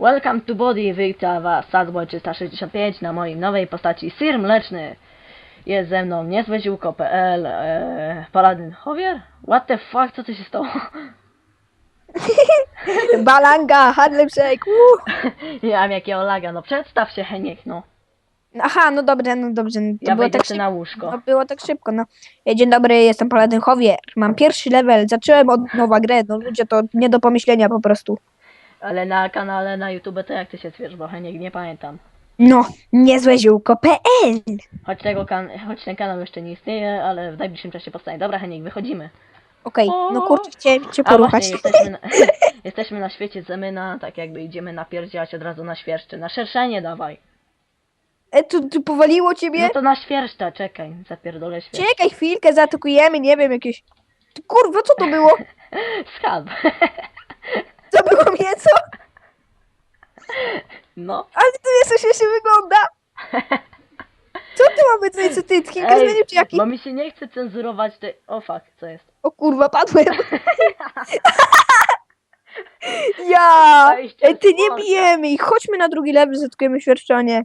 Welcome to Body, wita was Sadboy 365 na mojej nowej postaci Sir Mleczny. Jest ze mną niezłeziłko.pl e, Paladin Howier? What the fuck, co to się stało? Balanga, Harlem Shake. Nie wiem jakiego laga, no przedstaw się Heniek, no. Aha, no dobrze, no dobrze. no To Ja było tak szybko. na łóżko. No, było tak szybko, no. Dzień dobry, jestem Paladin Howier. Mam pierwszy level, zacząłem od nowa grę. No ludzie, to nie do pomyślenia po prostu. Ale na kanale na YouTube to jak ty się twierdź, bo Heniek nie pamiętam. No, niezłe ziółko.pl Choć, tego kan choć ten kanał jeszcze nie istnieje, ale w najbliższym czasie powstanie. Dobra Heniek, wychodzimy. Okej, no kurczę, chciałem cię A poruchać. właśnie, jesteśmy na, jesteśmy na świecie Zemyna, tak jakby idziemy napierdziać od razu na świerszcze. Na szerszenie dawaj. E, tu, tu powaliło ciebie? No to na świerszcza, czekaj, zapierdolę świerszcz. Czekaj chwilkę, zaatakujemy, nie wiem, jakieś... Ty, Kurwa, co to było? Schab. To było mięso? No. Ale to jest śmiesznie wygląda. Co ty mamy tutaj, co ty? Zmienił czy jaki? bo mi się nie chce cenzurować tej... O fuck, co jest? O kurwa, padłem. ja! Ej, ty nie bijemy ich. Chodźmy na drugi level, zatkujemy świerszczonie.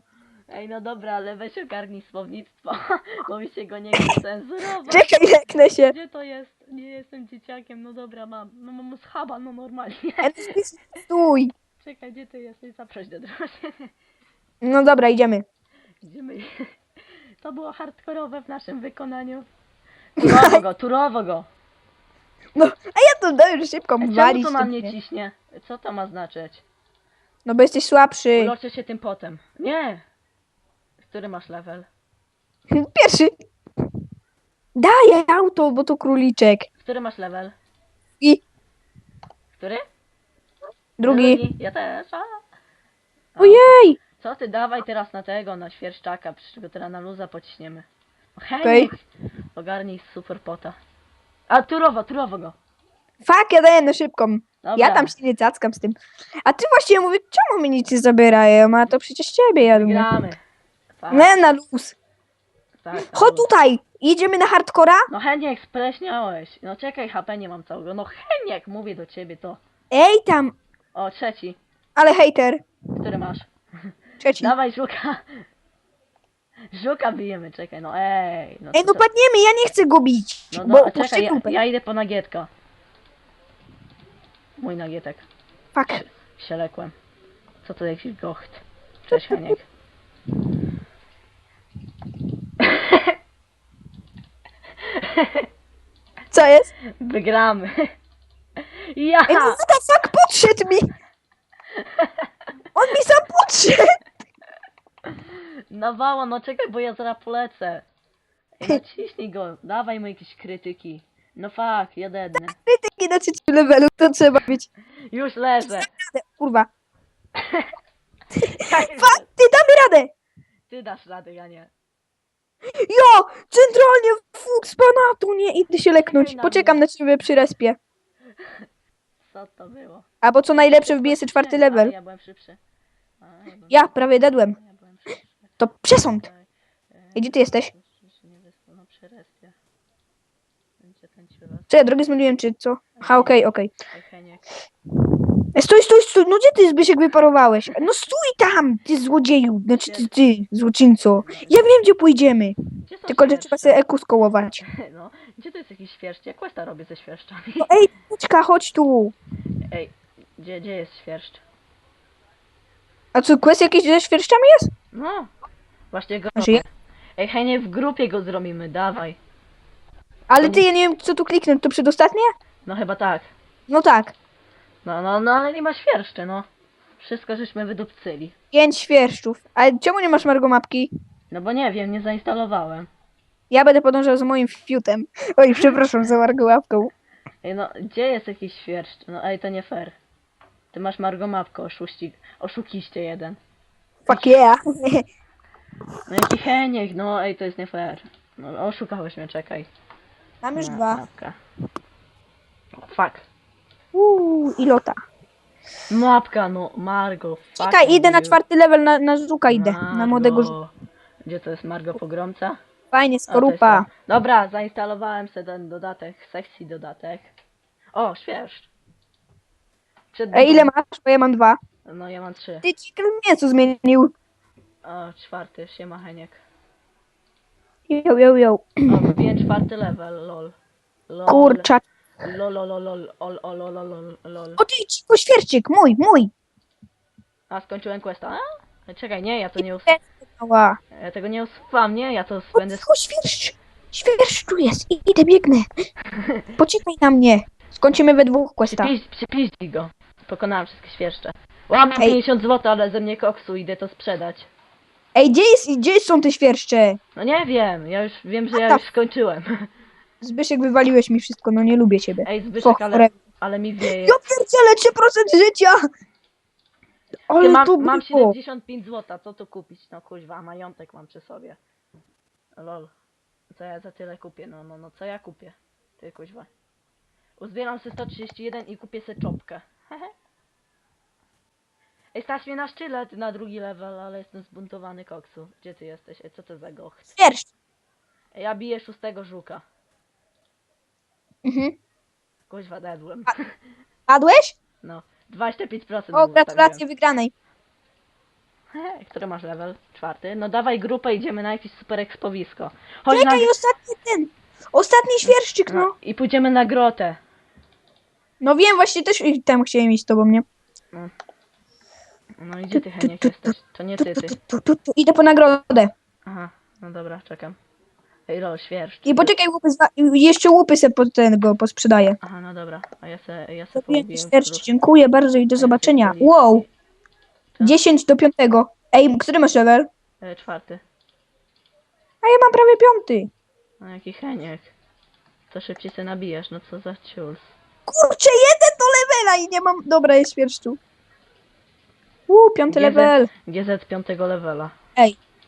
Ej, no dobra, ale weź ogarnij słownictwo, bo mi się go nie chce cenzurować. Czekaj, leknę się. Gdzie to jest? Nie jestem dzieciakiem, no dobra, mam. No mam schaba, no normalnie. Ty Stój. Czekaj, gdzie ty jesteś? Zaproś do drużyny. No dobra, idziemy. Idziemy. To było hardkorowe w naszym wykonaniu. Turowo go, turowo go. No, a ja to dałem szybko Ej, Czemu walić. to na mnie nie? ciśnie? Co to ma znaczyć? No bo jesteś słabszy. Uloczę się tym potem. Nie! Który masz level? Pierwszy. Daj auto, bo to króliczek. Który masz level? I Który? drugi. Ja też. A. A, Ojej! Co ty dawaj teraz na tego, na świerszczaka, przecież go teraz na luza pociśniemy. O, Hej, Okej. ogarnij super pota. A turowo, turowo go. Fuck, ja daję na szybką. Dobra. Ja tam się nie cackam z tym. A ty właściwie mówię, czemu mi nic nie zabierają? A to przecież ciebie jadą. Gramy. Tak, Nie, na luz. tak. Chodź tutaj! Idziemy na hardcora? No Heniek, spleśniałeś. No czekaj, HP nie mam całego. No Heniek, mówię do ciebie to. Ej tam! O, trzeci. Ale hejter. Który masz? Trzeci. Dawaj, żuka. Żuka bijemy, czekaj, no ej. No, Ej, to- no padniemy, ja nie chcę go bić. No, bo no puszczę czekaj, ja, dupę. ja idę po nagietka. Mój nagietek. Fuck. Się lekłem. Co to jakiś gocht? Cześć, Heniek. Co jest? Wygramy. Ja! Ej, no what the fuck, podszedł mi! On mi sam podszedł! Nawała, no czekaj, bo ja zaraz polecę. Ej, no ciśnij go, dawaj mu jakieś krytyki. No fuck, jeden. Krytyki na trzecim levelu, to trzeba mieć. Już leżę. Kurwa. Fuck, ty damy radę! Ty dasz radę, ja nie. Jo! Centralnie fuk z panatu, nie idę się leknąć. Poczekam na ciebie przy respie. Co to było? Albo co najlepsze, wbiję sobie czwarty level. ja byłem szybszy. A, ja, byłem Ja prawie dedłem. szybszy. Ja byłem szybszy. To przesąd. Ej, Gdzie ty jesteś? się wyspał, no. Czy ja drogę zmyliłem, czy co? Aha, okej, okej. Ej, Heniek. E, Stój, stój, stój! No gdzie ty, Zbysiek, wyparowałeś? No stój tam, ty złodzieju! Znaczy ty, ty, złoczyńco. Ja wiem, gdzie pójdziemy. Gdzie są Tylko, że trzeba sobie eku skołować. No, gdzie to jest jakiś świerszcz? Ja questa robię ze świerszczami. No ej, Puczka, chodź tu. Ej, gdzie, gdzie jest świerszcz? A co, quest jakiś ze świerszczami jest? No, właśnie go. Znaczy ja? Ej, Heniek, w grupie go zrobimy, dawaj. Ale ty, ja nie wiem, co tu kliknąć, to przedostatnie? No chyba tak. No tak. No, no, no, ale nie ma świerszczy, no. Wszystko żeśmy wydupcyli. Pięć świerszczów. Ale czemu nie masz margomapki? No bo nie wiem, nie zainstalowałem. Ja będę podążał za moim fiutem. Oj, przepraszam za margomapką. Ej, no, gdzie jest jakiś świerszcz? No, ej, to nie fair. Ty masz margomapkę, oszuści, oszukiście jeden. Fuck yeah. No jaki Heniek, no, ej, to jest nie fair. No, oszukałeś mnie, czekaj. Mam już dwa. Mapka. Fuck. Uuu, i lota. Mapka, no, Margo. Czekaj, idę na you. czwarty level, na, na żuka idę. Na młodego żuka. Gdzie to jest Margo Pogromca? Fajnie, A, to jest skorupa. to. Dobra, zainstalowałem sobie ten dodatek, sekcji dodatek. O, śwież. Przed Ej, ile masz? Bo ja mam dwa. No ja mam trzy. Ty chicken mięso zmienił. O, czwarty, siema Heniek. Yo, yo, yo. O, czwarty level, lol. lol. Kurczak. Lol, lol, lol, lol, lol, lol, lol, lol, lol. O ty, cicho, świerczyk, mój, mój. A, skończyłem questa, a? Czekaj, nie, ja to nie us... Ała. Ja tego nie usuwam, nie, ja to O, będę... cicho, świerszcz. Świerszcz tu jest. I- Idę, biegnę. Poczekaj na mnie. Skończymy we dwóch questa. Przypiźdź go. Pokonałem wszystkie świerszcze. Łam, mam Ej. 50 zł, ale ze mnie koksu, idę to sprzedać. Ej, gdzie, jest, gdzie są te świerszcze? No nie wiem, ja już wiem, że ja już skończyłem. Zbyszek, wywaliłeś mi wszystko, no nie lubię ciebie. Ej, Zbyszek, ale, ale mi wieje. Ja pierdzielę 3% życia! Ty, Ale mam, to mam było. 75 zł, co tu kupić? No kuźwa, majątek mam przy sobie. Lol. Co ja za tyle kupię? No, no, no, co ja kupię? Ty kuźwa. Uzbieram sobie 131 i kupię sobie czopkę. Ej, stać mnie na szczylet na drugi level, ale jestem zbuntowany koksu. Gdzie ty jesteś? Ej, co to za goch? Ej, ja biję szóstego żuka. Mhm. Kuźwa, dedłem. Padłeś? No, 25% O, gratulacje wygranej. He, Który masz level? Czwarty? No dawaj grupę, idziemy na jakieś super ekspowisko. Chodź na... Czekaj, ostatni ten. Ostatni świerszczyk, no. no. I pójdziemy na grotę. No wiem, właśnie też i tam chciałem iść z tobą, nie? No i gdzie ty, Heniek, jesteś? To nie ty, ty. tu, tu, tu, tu. Idę po nagrodę. Aha, no dobra, czekam. Ej, lol, świerszcz. I poczekaj, łupy, zwa- jeszcze łupy se po tego posprzedaję. Aha, no dobra, a ja se, ja se połubiłem świerszcz, dziękuję bardzo i do zobaczenia. Wow, 10 do 5. Ej, który masz level? E, czwarty. A ja mam prawie piąty. No jaki Heniek. To szybciej se nabijesz, no co za ciul. Kurczę, jeden do levela i nie mam... Dobra, jest świerszczu. Uuu, piąty GZ. level. GZ piątego levela.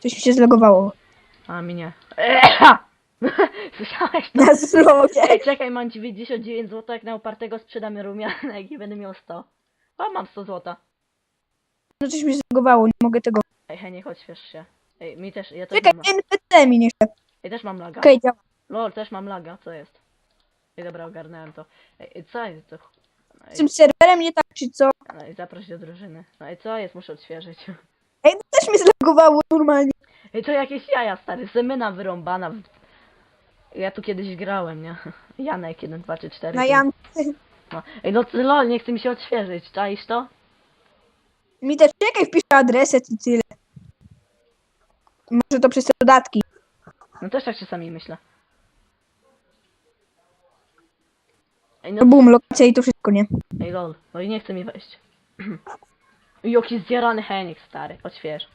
Coś mi się zlogowało. A mi nie. Eha! Słyszałeś to? Na. Ej, czekaj, mam 99 zł, jak na upartego sprzedam rumianek i będę miał 100. A, mam 100 zł. No coś mi zlogowało, nie mogę tego. Ej, Heniek, chodź, śwież się. Ej, mi też, ja też Czekaj, mam, NPC mi nie ja też mam laga. Okej, działa. Lol, też mam laga, co jest? Ej, dobra, ogarnąłem to. Ej, ej, co jest to? Z tym serwerem nie tak, czy co? no i zaproś do drużyny. No i co jest? Muszę odświeżyć. Ej, no też mi zlogowało normalnie. To jakieś jaja, stary, semyna wyrąbana. Ja tu kiedyś grałem, nie? Janek 1, 2, 3, 4. Na pięć. Jan. No. Ej, no lol, nie chce mi się odświeżyć, czaisz to? Mi też czekaj, wpiszę adreset i tyle. Może to przez te dodatki. No też tak czasami myślę. Ej, no boom, lokacja i to wszystko, nie? Ej lol, no i nie chce mi wejść. Jaki zjarany Henik, stary, odśwież.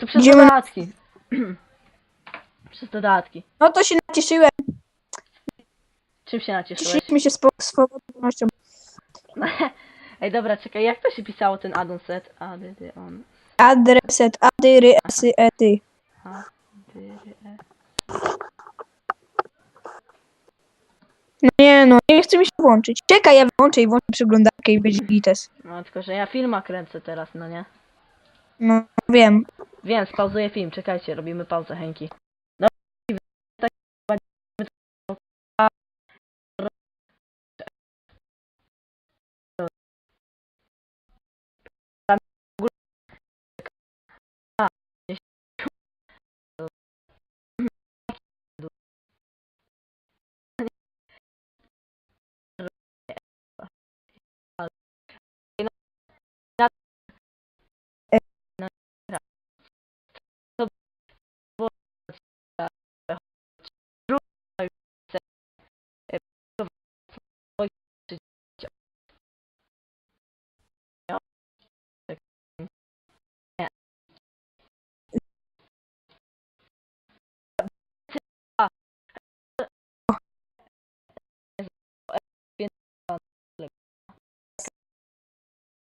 Tu przez Idziemy na- dodatki. przez dodatki. No to się nacieszyłem. Czym się nacieszyłeś? Cieszyliśmy się z po- swobodnością. Ej dobra, czekaj, jak to się pisało ten addon set? Adydy on. Adreset, adyry, esy, ety. No nie no, nie chce mi się włączyć. Czekaj, ja włączę i włączę przeglądarkę i będzie gites. No tylko, że ja filma kręcę teraz, no nie? No wiem. Wiem, spauzuję film, czekajcie, robimy pauzę, Henki.